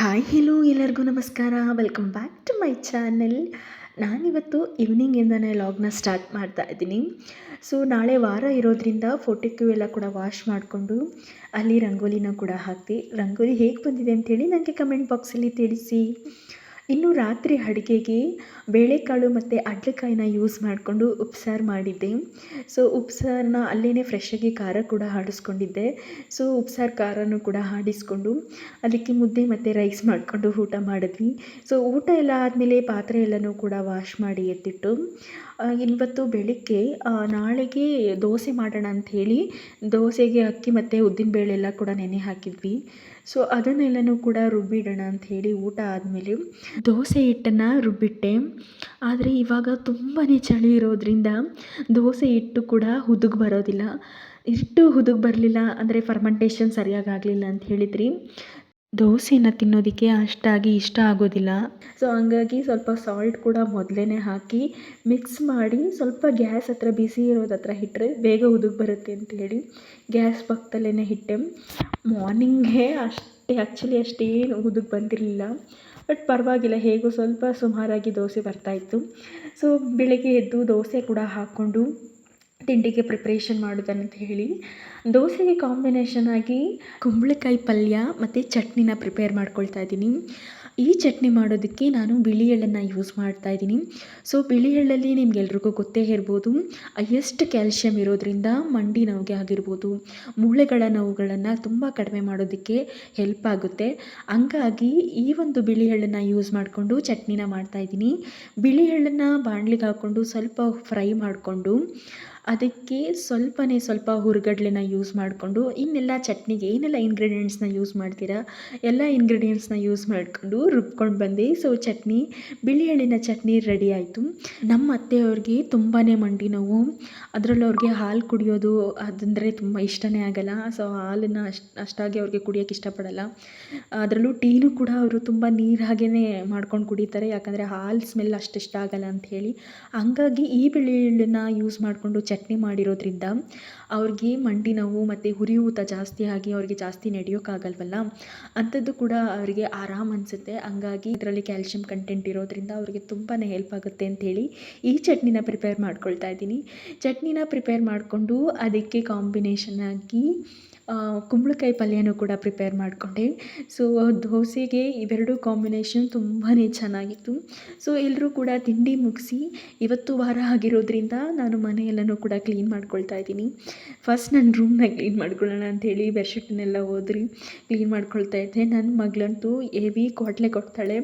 Hi hello ಎಲ್ಲರಿಗೂ ನಮಸ್ಕಾರ. Welcome back to my channel ನಾನಿವತ್ತು ಈವ್ನಿಂಗಿಂದನೇ ಲಾಗ್ನ ಸ್ಟಾರ್ಟ್ ಮಾಡ್ತಾ ಇದ್ದೀನಿ. ಸೊ ನಾಳೆ ವಾರ ಇರೋದ್ರಿಂದ ಫೋಟೋಕ್ಕೂ ಎಲ್ಲ ಕೂಡ ವಾಶ್ ಮಾಡಿಕೊಂಡು ಅಲ್ಲಿ ರಂಗೋಲಿನ ಕೂಡ ಹಾಕ್ತಿ ರಂಗೋಲಿ ಹೇಗೆ ಬಂದಿದೆ ಅಂಥೇಳಿ ನನಗೆ ಕಮೆಂಟ್ ಬಾಕ್ಸಲ್ಲಿ ತಿಳಿಸಿ. ಇನ್ನು ರಾತ್ರಿ ಅಡುಗೆಗೆ ಬೇಳೆಕಾಳು ಮತ್ತು ಅಡ್ಲೆಕಾಯಿನ ಯೂಸ್ ಮಾಡಿಕೊಂಡು ಉಪ್ಸಾರು ಮಾಡಿದ್ದೆ. ಸೊ ಉಪ್ಸಾರನ್ನ ಅಲ್ಲೇ ಫ್ರೆಶ್ಶಾಗಿ ಖಾರ ಕೂಡ ಆಡಿಸ್ಕೊಂಡಿದ್ದೆ ಸೊ ಉಪ್ಸಾರು ಖಾರನೂ ಕೂಡ ಆಡಿಸ್ಕೊಂಡು ಅದಕ್ಕೆ ಮುದ್ದೆ ಮತ್ತು ರೈಸ್ ಮಾಡಿಕೊಂಡು ಊಟ ಮಾಡಿದ್ವಿ. ಸೊ ಊಟ ಎಲ್ಲ ಆದಮೇಲೆ ಪಾತ್ರೆ ಎಲ್ಲನೂ ಕೂಡ ವಾಶ್ ಮಾಡಿ ಎತ್ತಿಟ್ಟು ಇವತ್ತು ಬೆಳಿಗ್ಗೆ ನಾಳೆಗೆ ದೋಸೆ ಮಾಡೋಣ ಅಂಥೇಳಿ ದೋಸೆಗೆ ಅಕ್ಕಿ ಮತ್ತು ಉದ್ದಿನಬೇಳೆ ಎಲ್ಲ ಕೂಡ ನೆನೆ ಹಾಕಿದ್ವಿ. ಸೊ ಅದನ್ನೆಲ್ಲನೂ ಕೂಡ ರುಬ್ಬಿಡೋಣ ಅಂಥೇಳಿ ಊಟ ಆದಮೇಲೆ ದೋಸೆ ಹಿಟ್ಟನ್ನು ರುಬ್ಬಿಟ್ಟೆ. ಆದರೆ ಇವಾಗ ತುಂಬಾ ಚಳಿ ಇರೋದ್ರಿಂದ ದೋಸೆ ಹಿಟ್ಟು ಕೂಡ ಹುದುಗ್ ಬರೋದಿಲ್ಲ. ಇಷ್ಟು ಹುದುಗ್ ಬರಲಿಲ್ಲ ಅಂದರೆ ಫರ್ಮೆಂಟೇಷನ್ ಸರಿಯಾಗಿ ಆಗಲಿಲ್ಲ ಅಂತ ಹೇಳಿದ್ರಿ. ದೋಸೆನ ತಿನ್ನೋದಕ್ಕೆ ಅಷ್ಟಾಗಿ ಇಷ್ಟ ಆಗೋದಿಲ್ಲ. ಸೊ ಹಂಗಾಗಿ ಸ್ವಲ್ಪ ಸಾಲ್ಟ್ ಕೂಡ ಮೊದಲೇ ಹಾಕಿ ಮಿಕ್ಸ್ ಮಾಡಿ ಸ್ವಲ್ಪ ಗ್ಯಾಸ್ ಹತ್ರ ಬಿಸಿ ಇರೋದು ಹತ್ರ ಇಟ್ಟರೆ ಬೇಗ ಉದುಗ್ ಬರುತ್ತೆ ಅಂತೇಳಿ ಗ್ಯಾಸ್ ಪಕ್ಕದಲ್ಲೇ ಇಟ್ಟೆ ಮಾರ್ನಿಂಗೇ ಅಷ್ಟೇ ಆ್ಯಕ್ಚುಲಿ ಅಷ್ಟೇನು ಉದುಗ್ ಬಂದಿರಲಿಲ್ಲ. ಬಟ್ ಪರವಾಗಿಲ್ಲ, ಹೇಗೋ ಸ್ವಲ್ಪ ಸುಮಾರಾಗಿ ದೋಸೆ ಬರ್ತಾಯಿತ್ತು ಸೊ ಬೆಳಗ್ಗೆ ಎದ್ದು ದೋಸೆ ಕೂಡ ಹಾಕ್ಕೊಂಡು ತಿಂಡಿಗೆ ಪ್ರಿಪ್ರೇಷನ್ ಮಾಡೋದಂತ ಹೇಳಿ, ದೋಸೆಗೆ ಕಾಂಬಿನೇಷನ್ ಆಗಿ ಕುಂಬಳಕಾಯಿ ಪಲ್ಯ ಮತ್ತು ಚಟ್ನಿನ ಪ್ರಿಪೇರ್ ಮಾಡ್ಕೊಳ್ತಾ ಇದ್ದೀನಿ. ಈ ಚಟ್ನಿ ಮಾಡೋದಕ್ಕೆ ನಾನು ಬಿಳಿ ಎಳ್ಳನ್ನು ಯೂಸ್ ಮಾಡ್ತಾ ಇದ್ದೀನಿ. ಸೊ ಬಿಳಿ ಎಳ್ಳಲ್ಲಿ ನಿಮಗೆಲ್ರಿಗೂ ಗೊತ್ತೇ ಇರ್ಬೋದು, ಹೈಯೆಸ್ಟ್ ಕ್ಯಾಲ್ಶಿಯಂ ಇರೋದ್ರಿಂದ ಮಂಡಿ ನೋವಿಗೆ ಆಗಿರ್ಬೋದು, ಮೂಳೆಗಳ ನೋವುಗಳನ್ನು ತುಂಬ ಕಡಿಮೆ ಮಾಡೋದಕ್ಕೆ ಹೆಲ್ಪ್ ಆಗುತ್ತೆ. ಹಂಗಾಗಿ ಈ ಒಂದು ಬಿಳಿ ಎಳ್ಳನ್ನು ಯೂಸ್ ಮಾಡಿಕೊಂಡು ಚಟ್ನಿನ ಮಾಡ್ತಾಯಿದ್ದೀನಿ ಬಿಳಿ ಎಳ್ಳನ್ನು ಬಾಣಲಿಗೆ ಹಾಕ್ಕೊಂಡು ಸ್ವಲ್ಪ ಫ್ರೈ ಮಾಡಿಕೊಂಡು ಅದಕ್ಕೆ ಸ್ವಲ್ಪನೇ ಸ್ವಲ್ಪ ಹುರ್ಗಡ್ಲೆನ ಯೂಸ್ ಮಾಡಿಕೊಂಡು, ಇನ್ನೆಲ್ಲ ಚಟ್ನಿಗೆ ಏನೆಲ್ಲ ಇಂಗ್ರೀಡಿಯೆಂಟ್ಸ್ನ ಯೂಸ್ ಮಾಡ್ತೀರಾ, ಎಲ್ಲ ಇಂಗ್ರೀಡಿಯೆಂಟ್ಸ್ನ ಯೂಸ್ ಮಾಡಿಕೊಂಡು ರುಬ್ಕೊಂಡು ಬಂದೆ. ಸೊ ಚಟ್ನಿ, ಬಿಳಿ ಎಳ್ಳಿನ ಚಟ್ನಿ ರೆಡಿ ಆಯಿತು. ನಮ್ಮ ಅತ್ತೆಯವ್ರಿಗೆ ತುಂಬಾ ಮಂಡಿ ನೋವು. ಅದರಲ್ಲೂ ಅವ್ರಿಗೆ ಹಾಲು ಕುಡಿಯೋದು ಅದಂದರೆ ತುಂಬ ಇಷ್ಟನೇ ಆಗಲ್ಲ. ಸೊ ಹಾಲನ್ನು ಅಷ್ಟು, ಅಷ್ಟಾಗಿ ಅವ್ರಿಗೆ ಕುಡಿಯೋಕ್ಕೆ ಇಷ್ಟಪಡಲ್ಲ. ಅದರಲ್ಲೂ ಟೀನು ಕೂಡ ಅವರು ತುಂಬ ನೀರು ಹಾಗೇ ಮಾಡ್ಕೊಂಡು ಕುಡಿತಾರೆ. ಯಾಕಂದರೆ ಹಾಲು ಸ್ಮೆಲ್ ಅಷ್ಟು ಇಷ್ಟ ಆಗಲ್ಲ ಅಂಥೇಳಿ ಹಂಗಾಗಿ ಈ ಬಿಳಿ ಎಳ್ಳನ್ನು ಯೂಸ್ ಮಾಡಿಕೊಂಡು ಚಟ್ನಿ ಮಾಡಿರೋದ್ರಿಂದ ಅವ್ರಿಗೆ ಮಂಡಿ ನೋವು ಮತ್ತು ಉರಿಯೂತ ಜಾಸ್ತಿ ಆಗಿ ಅವ್ರಿಗೆ ಜಾಸ್ತಿ ನಡೆಯೋಕ್ಕಾಗಲ್ವಲ್ಲ ಅಂಥದ್ದು ಕೂಡ ಅವರಿಗೆ ಆರಾಮ್ ಅನಿಸುತ್ತೆ. ಹಂಗಾಗಿ ಇದರಲ್ಲಿ ಕ್ಯಾಲ್ಶಿಯಂ ಕಂಟೆಂಟ್ ಇರೋದ್ರಿಂದ ಅವ್ರಿಗೆ ತುಂಬಾ ಹೆಲ್ಪ್ ಆಗುತ್ತೆ ಅಂಥೇಳಿ ಈ ಚಟ್ನಿನ ಪ್ರಿಪೇರ್ ಮಾಡ್ಕೊಳ್ತಾ ಇದ್ದೀನಿ. ಚಟ್ನಿನ ಪ್ರಿಪೇರ್ ಮಾಡಿಕೊಂಡು ಅದಕ್ಕೆ ಕಾಂಬಿನೇಷನ್ ಆಗಿ ಕುಂಬಳಕಾಯಿ ಪಲ್ಯನೂ ಕೂಡ ಪ್ರಿಪೇರ್ ಮಾಡಿಕೊಂಡೆ. ಸೊ ದೋಸೆಗೆ ಇವೆರಡು ಕಾಂಬಿನೇಷನ್ ತುಂಬಾ ಚೆನ್ನಾಗಿತ್ತು. ಸೊ ಎಲ್ಲರೂ ಕೂಡ ತಿಂಡಿ ಮುಗಿಸಿ, ಇವತ್ತು ವಾರ ಆಗಿರೋದ್ರಿಂದ ನಾನು ಮನೆಯೆಲ್ಲನೂ ಕೂಡ ಕ್ಲೀನ್ ಮಾಡ್ಕೊಳ್ತಾ ಇದ್ದೀನಿ. ಫಸ್ಟ್ ನನ್ನ ರೂಮ್ನ ಕ್ಲೀನ್ ಮಾಡ್ಕೊಳ್ಳೋಣ ಅಂಥೇಳಿ ಬೆಡ್ಶೀಟ್ನೆಲ್ಲ ಹೋದ್ರಿ ಕ್ಲೀನ್ ಮಾಡ್ಕೊಳ್ತಾ ಇದ್ದೆ. ನನ್ನ ಮಗಳಂತೂ ಹೆವಿ ಕೊಟ್ಲೆ ಕೊಡ್ತಾಳೆ.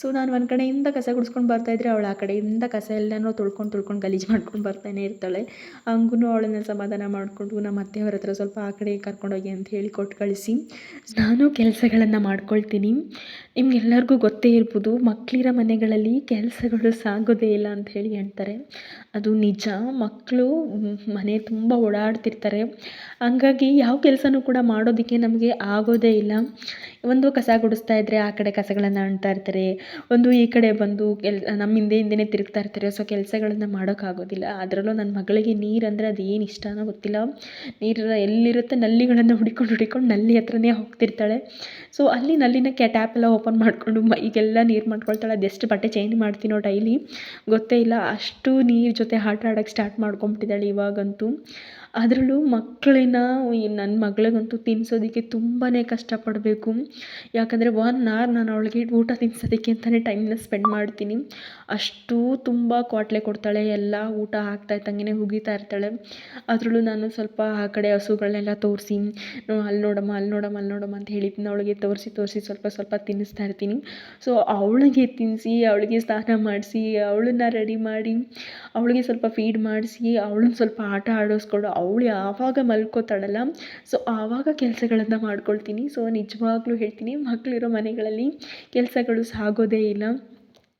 ಸೊ ನಾನು ಒಂದು ಕಡೆಯಿಂದ ಕಸ ಗುಡಿಸ್ಕೊಂಡು ಬರ್ತಾಯಿದ್ರೆ ಅವಳು ಆ ಕಡೆಯಿಂದ ಕಸ ಎಲ್ಲನೂ ತೊಳ್ಕೊಂಡು ತೊಳ್ಕೊಂಡು ಗಲೀಜು ಮಾಡ್ಕೊಂಡು ಬರ್ತಾನೆ ಇರ್ತಾಳೆ. ಹಂಗೂ ಅವಳನ್ನ ಸಮಾಧಾನ ಮಾಡಿಕೊಂಡು ನಮ್ಮ ಅತ್ತೆಯವ್ರ ಹತ್ರ ಸ್ವಲ್ಪ ಆ ಕಡೆ ಕರ್ಕೊಂಡೋಗಿ ಅಂತ ಹೇಳಿ ಕೊಟ್ಟು ಕಳಿಸಿ. ನಾನು ಕೆಲಸಗಳನ್ನು ಮಾಡ್ಕೊಳ್ತೀನಿ. ನಿಮ್ಗೆಲ್ಲರಿಗೂ ಗೊತ್ತೇ ಇರ್ಬೋದು ಮಕ್ಕಳಿರೋ ಮನೆಗಳಲ್ಲಿ ಕೆಲಸಗಳು ಸಾಗೋದೇ ಇಲ್ಲ ಅಂತ ಹೇಳಿ ಹೇಳ್ತಾರೆ. ಅದು ನಿಜ. ಮಕ್ಕಳು ಮನೆ ತುಂಬ ಓಡಾಡ್ತಿರ್ತಾರೆ. ಹಂಗಾಗಿ ಯಾವ ಕೆಲಸನೂ ಕೂಡ ಮಾಡೋದಕ್ಕೆ ನಮಗೆ ಆಗೋದೇ ಇಲ್ಲ. ಒಂದು ಕಸ ಗುಡಿಸ್ತಾ ಇದ್ದರೆ ಆ ಕಡೆ ಕಸಗಳನ್ನು ಅಣ್ತಾ ಇರ್ತಾರೆ. ಒಂದು ಈ ಕಡೆ ಬಂದು ಕೆಲ್ ನಮ್ಮ ಹಿಂದೆ ಹಿಂದೆನೇ ತಿರುಗ್ತಾ ಇರ್ತಾರೆ. ಸೊ ಕೆಲಸಗಳನ್ನ ಮಾಡೋಕ್ಕಾಗೋದಿಲ್ಲ. ಅದರಲ್ಲೂ ನನ್ನ ಮಗಳಿಗೆ ನೀರು ಅದು ಏನು ಇಷ್ಟನೋ ಗೊತ್ತಿಲ್ಲ. ನೀರು ಎಲ್ಲಿರುತ್ತೆ ನಲ್ಲಿಗಳನ್ನು ಹುಡಿಕೊಂಡು ಹುಡಿಕೊಂಡು ನಲ್ಲಿ ಹತ್ರನೇ ಹೋಗ್ತಿರ್ತಾಳೆ. ಸೊ ಅಲ್ಲಿ ನಲ್ಲಿನ ಟ್ಯಾಪ್ ಎಲ್ಲ ಓಪನ್ ಮಾಡಿಕೊಂಡು ಮೈಗೆಲ್ಲ ನೀರು ಮಾಡ್ಕೊಳ್ತಾಳೆ. ಅದೆಷ್ಟು ಬಟ್ಟೆ ಚೇಂಜ್ ಮಾಡ್ತೀನೋ ಡೈಲಿ ಗೊತ್ತೇ ಇಲ್ಲ. ಅಷ್ಟು ನೀರು ಜೊತೆ ಆಟ ಆಡೋಕ್ಕೆ ಸ್ಟಾರ್ಟ್ ಮಾಡ್ಕೊಂಬಿಟ್ಟಿದ್ದಾಳೆ ಇವಾಗಂತೂ. ಅದರಲ್ಲೂ ಮಕ್ಕಳನ್ನ ನನ್ನ ಮಗಳಿಗಂತೂ ತಿನ್ನಿಸೋದಕ್ಕೆ ತುಂಬಾ ಕಷ್ಟಪಡಬೇಕು. ಯಾಕಂದರೆ ಒನ್ ಆರ್ ನಾನು ಅವಳಿಗೆ ಊಟ ತಿನ್ನಿಸೋದಕ್ಕೆ ಅಂತಲೇ ಟೈಮ್ನ ಸ್ಪೆಂಡ್ ಮಾಡ್ತೀನಿ. ಅಷ್ಟು ತುಂಬ ಕ್ವಾಟ್ಲೆ ಕೊಡ್ತಾಳೆ, ಎಲ್ಲ ಊಟ ಹಾಕ್ತಾ ಇದ್ದಂಗೆ ಉಗಿತಾ ಇರ್ತಾಳೆ. ಅದರಲ್ಲೂ ನಾನು ಸ್ವಲ್ಪ ಆ ಕಡೆ ಹಸುಗಳನ್ನೆಲ್ಲ ತೋರಿಸಿ ಅಲ್ಲಿ ನೋಡಮ್ಮ ಅಲ್ಲಿ ನೋಡಮ್ಮ ಅಲ್ಲಿ ನೋಡಮ್ಮ ಅಂತ ಹೇಳಿದ್ನ ಅವಳಿಗೆ ತೋರಿಸಿ ತೋರಿಸಿ ಸ್ವಲ್ಪ ಸ್ವಲ್ಪ ತಿನ್ನಿಸ್ತಾ ಇರ್ತೀನಿ. ಸೊ ಅವಳಿಗೆ ತಿನ್ನಿಸಿ ಅವಳಿಗೆ ಸ್ನಾನ ಮಾಡಿಸಿ, ಅವಳನ್ನ ರೆಡಿ ಮಾಡಿ, ಅವಳಿಗೆ ಸ್ವಲ್ಪ ಫೀಡ್ ಮಾಡಿಸಿ ಅವಳನ್ನ ಸ್ವಲ್ಪ ಆಟ ಆಡಿಸ್ಕೊಂಡು ಅವಳು ಯಾವಾಗ ಮಲ್ಕೋತಾಳಲ್ಲ? ಸೊ ಆವಾಗ ಕೆಲಸಗಳನ್ನು ಮಾಡ್ಕೊಳ್ತೀನಿ. ಸೊ ನಿಜವಾಗ್ಲೂ ಹೇಳ್ತೀನಿ ಮಕ್ಕಳಿರೋ ಮನೆಗಳಲ್ಲಿ ಕೆಲಸಗಳು ಸಾಗೋದೇ ಇಲ್ಲ.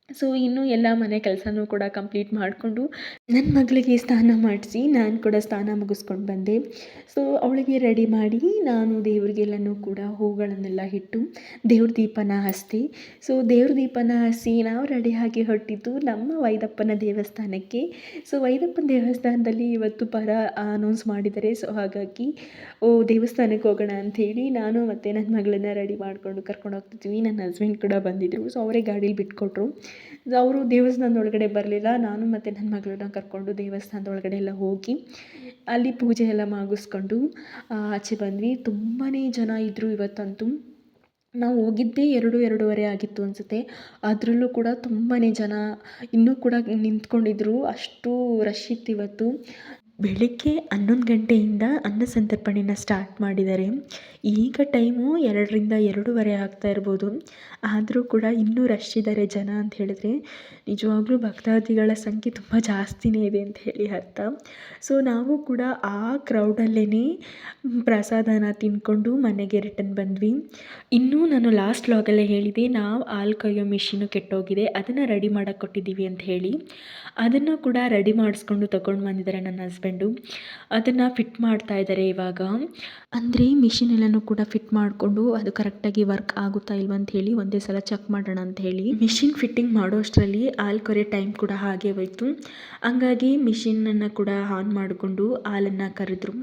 ಸೊ, ಇನ್ನು ಎಲ್ಲ ಮನೆ ಕೆಲಸನೂ ಕೂಡ ಕಂಪ್ಲೀಟ್ ಮಾಡಿಕೊಂಡು ನನ್ನ ಮಗಳಿಗೆ ಸ್ನಾನ ಮಾಡಿಸಿ ನಾನು ಕೂಡ ಸ್ನಾನ ಮುಗಿಸ್ಕೊಂಡು ಬಂದೆ. ಸೊ, ಅವಳಿಗೆ ರೆಡಿ ಮಾಡಿ ನಾನು ದೇವ್ರಿಗೆಲ್ಲನೂ ಕೂಡ ಹೂಗಳನ್ನೆಲ್ಲ ಇಟ್ಟು ದೇವ್ರ ದೀಪನ ಹಸ್ತಿ. ಸೊ, ದೇವ್ರ ದೀಪನ ಹಸಿ ನಾವು ರೆಡಿಯಾಗಿ ಹೊರಟಿದ್ದು ನಮ್ಮ ವೈದಪ್ಪನ ದೇವಸ್ಥಾನಕ್ಕೆ. ಸೊ, ವೈದಪ್ಪನ ದೇವಸ್ಥಾನದಲ್ಲಿ ಇವತ್ತು ಪರ ಅನೌನ್ಸ್ ಮಾಡಿದ್ದಾರೆ. ಸೊ, ಹಾಗಾಗಿ, ಓ ದೇವಸ್ಥಾನಕ್ಕೆ ಹೋಗೋಣ ಅಂಥೇಳಿ ನಾನು ಮತ್ತು ನನ್ನ ಮಗಳನ್ನ ರೆಡಿ ಮಾಡಿಕೊಂಡು ಕರ್ಕೊಂಡು ಹೋಗ್ತಿದ್ವಿ. ನನ್ನ ಹಸ್ಬೆಂಡ್ ಕೂಡ ಬಂದಿದ್ದರು ಸೊ, ಅವರೇ ಗಾಡೀಲಿ ಬಿಟ್ಕೊಟ್ರು. ಅವರು ದೇವಸ್ಥಾನದ ಒಳಗಡೆ ಬರಲಿಲ್ಲ. ನಾನು ಮತ್ತು ನನ್ನ ಮಗಳನ್ನ ಕರ್ಕೊಂಡು ದೇವಸ್ಥಾನದ ಒಳಗಡೆ ಎಲ್ಲ ಹೋಗಿ ಅಲ್ಲಿ ಪೂಜೆ ಎಲ್ಲ ಮಾಗಿಸ್ಕೊಂಡು ಆಚೆ ಬಂದ್ವಿ. ತುಂಬಾ ಜನ ಇದ್ದರು ಇವತ್ತಂತೂ. ನಾವು ಹೋಗಿದ್ದೇ ಎರಡು, ಎರಡೂವರೆ ಆಗಿತ್ತು ಅನಿಸುತ್ತೆ. ಅದರಲ್ಲೂ ಕೂಡ ತುಂಬಾ ಜನ ಇನ್ನೂ ಕೂಡ ನಿಂತ್ಕೊಂಡಿದ್ರು. ಅಷ್ಟು ರಶ್ ಇತ್ತು ಇವತ್ತು. ಬೆಳಿಗ್ಗೆ ಹನ್ನೊಂದು ಗಂಟೆಯಿಂದ ಅನ್ನ ಸಂತರ್ಪಣೆನ ಸ್ಟಾರ್ಟ್ ಮಾಡಿದ್ದಾರೆ ಈಗ ಟೈಮು ಎರಡರಿಂದ ಎರಡೂವರೆ ಆಗ್ತಾ ಇರ್ಬೋದು. ಆದರೂ ಕೂಡ ಇನ್ನೂ ರಶ್ ಇದ್ದಾರೆ ಜನ ಅಂತ ಹೇಳಿದ್ರೆ ನಿಜವಾಗ್ಲೂ ಭಕ್ತಾದಿಗಳ ಸಂಖ್ಯೆ ತುಂಬ ಜಾಸ್ತಿನೇ ಇದೆ ಅಂತ ಹೇಳಿ ಅರ್ಥ. ಸೊ ನಾವು ಕೂಡ ಆ ಕ್ರೌಡಲ್ಲೇ ಪ್ರಸಾದನ ತಿಂದ್ಕೊಂಡು ಮನೆಗೆ ರಿಟರ್ನ್ ಬಂದ್ವಿ. ಇನ್ನೂ ನಾನು ಲಾಸ್ಟ್ ಲಾಗಲ್ಲೇ ಹೇಳಿದೆ, ನಾವು ಹಾಲು ಕಾಯೋ ಮಿಷಿನು ಕೆಟ್ಟೋಗಿದೆ, ಅದನ್ನು ರೆಡಿ ಮಾಡೋಕ್ಕೆ ಕೊಟ್ಟಿದ್ದೀವಿ ಅಂತ ಹೇಳಿ. ಅದನ್ನು ಕೂಡ ರೆಡಿ ಮಾಡಿಸ್ಕೊಂಡು ತಗೊಂಡು ಬಂದಿದ್ದಾರೆ ನನ್ನ ಹಸ್ಬೆಂಡು ಅದನ್ನು ಫಿಟ್ ಮಾಡ್ತಾ ಇದ್ದಾರೆ ಇವಾಗ. ಅಂದರೆ ಮಿಷಿನ್ ಎಲ್ಲನೂ ಕೂಡ ಫಿಟ್ ಮಾಡಿಕೊಂಡು ಅದು ಕರೆಕ್ಟಾಗಿ ವರ್ಕ್ ಆಗುತ್ತಾ ಇಲ್ವಾ ಅಂತ ಹೇಳಿ ಒಂದೇ ಸಲ ಚೆಕ್ ಮಾಡೋಣ ಅಂತ ಹೇಳಿ. ಮಿಷಿನ್ ಫಿಟ್ಟಿಂಗ್ ಮಾಡೋ ಅಷ್ಟರಲ್ಲಿ ಹಾಲು ಕರೆ ಟೈಮ್ ಕೂಡ ಹಾಗೆ ಹೋಯಿತು. ಹಂಗಾಗಿ ಮಿಷಿನನ್ನು ಕೂಡ ಆನ್ ಮಾಡಿಕೊಂಡು ಹಾಲನ್ನು ಕರೆದ್ರು.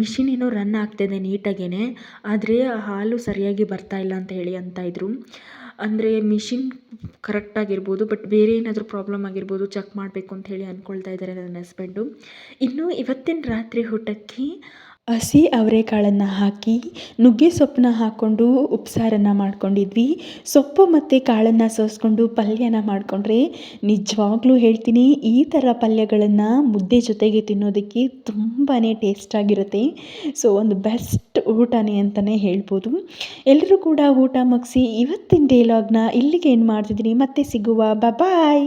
ಮಿಷಿನ್ ಏನೋ ರನ್ ಆಗ್ತಾಯಿದೆ ನೀಟಾಗೇ ಆದರೆ ಹಾಲು ಸರಿಯಾಗಿ ಬರ್ತಾ ಇಲ್ಲ ಅಂತ ಹೇಳಿ ಅಂತ ಇದ್ರು. ಅಂದರೆ ಮಿಷಿನ್ ಕರೆಕ್ಟಾಗಿರ್ಬೋದು ಬಟ್ ಬೇರೆ ಏನಾದರೂ ಪ್ರಾಬ್ಲಮ್ ಆಗಿರ್ಬೋದು ಚೆಕ್ ಮಾಡಬೇಕು ಅಂತ ಹೇಳಿ ಅಂದ್ಕೊಳ್ತಾ ಇದ್ದಾರೆ ನನ್ನ ಹಸ್ಬೆಂಡು ಇನ್ನು ಇವತ್ತಿನ ರಾತ್ರಿ ಊಟಕ್ಕೆ ಹಸಿ ಅವರೆಕಾಳನ್ನು ಹಾಕಿ, ನುಗ್ಗೆ ಸೊಪ್ಪನ್ನ ಹಾಕ್ಕೊಂಡು ಉಪ್ಸಾರನ್ನು ಮಾಡ್ಕೊಂಡಿದ್ವಿ. ಸೊಪ್ಪು ಮತ್ತು ಕಾಳನ್ನು ಸೋಸ್ಕೊಂಡು ಪಲ್ಯನ ಮಾಡಿಕೊಂಡ್ರೆ ನಿಜವಾಗ್ಲೂ ಹೇಳ್ತೀನಿ, ಈ ಥರ ಪಲ್ಯಗಳನ್ನು ಮುದ್ದೆ ಜೊತೆಗೆ ತಿನ್ನೋದಕ್ಕೆ ತುಂಬಾ ಟೇಸ್ಟಾಗಿರುತ್ತೆ ಸೊ ಒಂದು ಬೆಸ್ಟ್ ಊಟನೇ ಅಂತಲೇ ಹೇಳ್ಬೋದು. ಎಲ್ಲರೂ ಕೂಡ ಊಟ ಮುಗಿಸಿ ಇವತ್ತಿನ ಡೇಲಾಗ್ನ ಇಲ್ಲಿಗೆ ಏನು ಮಾಡ್ತಿದ್ದೀನಿ. ಮತ್ತೆ ಸಿಗುವ. ಬಾಯ್